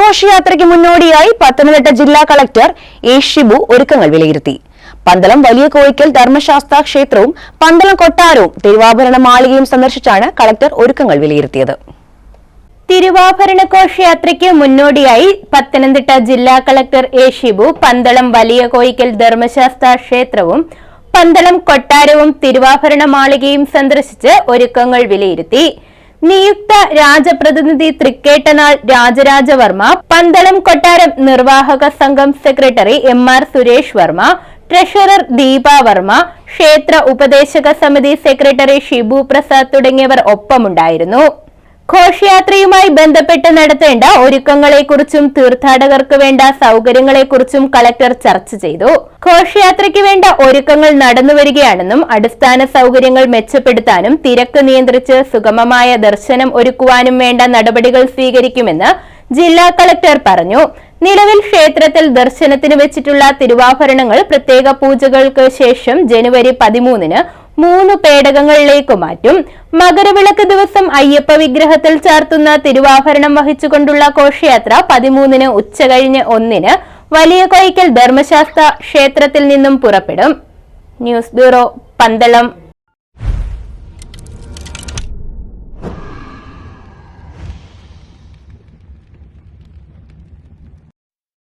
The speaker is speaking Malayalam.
ഘോഷയാത്രയ്ക്ക് മുന്നോടിയായി പത്തനംതിട്ട ജില്ലാ കളക്ടർ എ ഷിബു ഒരുക്കങ്ങൾ വിലയിരുത്തി. പന്തളം വലിയ കോയിക്കൽ ധർമ്മശാസ്ത്ര ക്ഷേത്രവും പന്തളം കൊട്ടാരവും തിരുവാഭരണ മാളികയും സന്ദർശിച്ചാണ് കളക്ടർ ഒരുക്കങ്ങൾ വിലയിരുത്തിയത്. തിരുവാഭരണ ഘോഷയാത്രയ്ക്ക് മുന്നോടിയായി പത്തനംതിട്ട ജില്ലാ കളക്ടർ എ ഷിബു പന്തളം വലിയ കോയിക്കൽ ധർമ്മശാസ്ത്ര ക്ഷേത്രവും പന്തളം കൊട്ടാരവും തിരുവാഭരണ മാളികയും സന്ദർശിച്ച് ഒരുക്കങ്ങൾ വിലയിരുത്തി. നിയുക്ത രാജപ്രതിനിധി തൃക്കേട്ടനാൾ രാജരാജവർമ്മ പന്തളം കൊട്ടാരം നിർവാഹക സംഘം secretary M R Suresh Varma treasurer Deepa Varma ക്ഷേത്ര ഉപദേശക സമിതി സെക്രട്ടറി ഷിബു പ്രസാദ് തുടങ്ങിയവർ ഒപ്പമുണ്ടായിരുന്നു. ഘോഷയാത്രയുമായി ബന്ധപ്പെട്ട് നടത്തേണ്ട ഒരുക്കങ്ങളെക്കുറിച്ചും തീർത്ഥാടകർക്ക് വേണ്ട സൗകര്യങ്ങളെക്കുറിച്ചും കളക്ടർ ചർച്ച ചെയ്തു. ഘോഷയാത്രയ്ക്ക് വേണ്ട ഒരുക്കങ്ങൾ നടന്നുവരികയാണെന്നും അടിസ്ഥാന സൗകര്യങ്ങൾ മെച്ചപ്പെടുത്താനും തിരക്ക് നിയന്ത്രിച്ച് സുഗമമായ ദർശനം ഒരുക്കുവാനും വേണ്ട നടപടികൾ സ്വീകരിക്കുമെന്ന് ജില്ലാ കളക്ടർ പറഞ്ഞു. നിലവിൽ ക്ഷേത്രത്തിൽ ദർശനത്തിന് വെച്ചിട്ടുള്ള തിരുവാഭരണങ്ങൾ പ്രത്യേക പൂജകൾക്ക് ശേഷം ജനുവരി പതിമൂന്നിന് മൂന്ന് പേടകങ്ങളിലേക്ക് മാറ്റും. മകരവിളക്ക് ദിവസം അയ്യപ്പ വിഗ്രഹത്തിൽ ചാർത്തുന്ന തിരുവാഭരണം വഹിച്ചുകൊണ്ടുള്ള ഘോഷയാത്ര പതിമൂന്നിന് ഉച്ചകഴിഞ്ഞ് ഒന്നിന് വലിയ കൊയ്ക്കൽ ധർമ്മശാസ്ത്ര ക്ഷേത്രത്തിൽ നിന്നും പുറപ്പെടും. News bureau Pandalam.